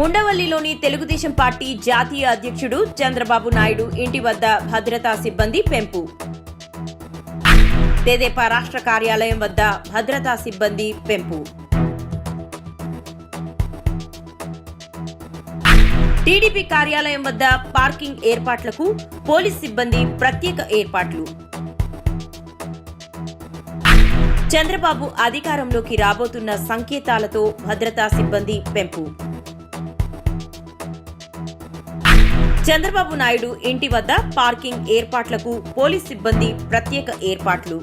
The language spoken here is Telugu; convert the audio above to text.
ఉండవల్లిలోని తెలుగుదేశం పార్టీ జాతీయ అధ్యక్షుడు చంద్రబాబు నాయుడు ఇంటి వద్ద భద్రతా సిబ్బంది పెంపు. తెదేపా రాష్ట్ర కార్యాలయం వద్ద భద్రతా సిబ్బంది పెంపు. టీడీపీ కార్యాలయం వద్ద పార్కింగ్ ఏర్పాట్లకు పోలీస్ సిబ్బంది ప్రత్యేక ఏర్పాట్లు. చంద్రబాబు అధికారంలోకి రాబోతున్న సంకేతాలతో భద్రతా సిబ్బంది పెంపు. చంద్రబాబు నాయుడు ఇంటి వద్ద పార్కింగ్ ఏర్పాట్లకు పోలీస్ సిబ్బంది ప్రత్యేక ఏర్పాట్లు.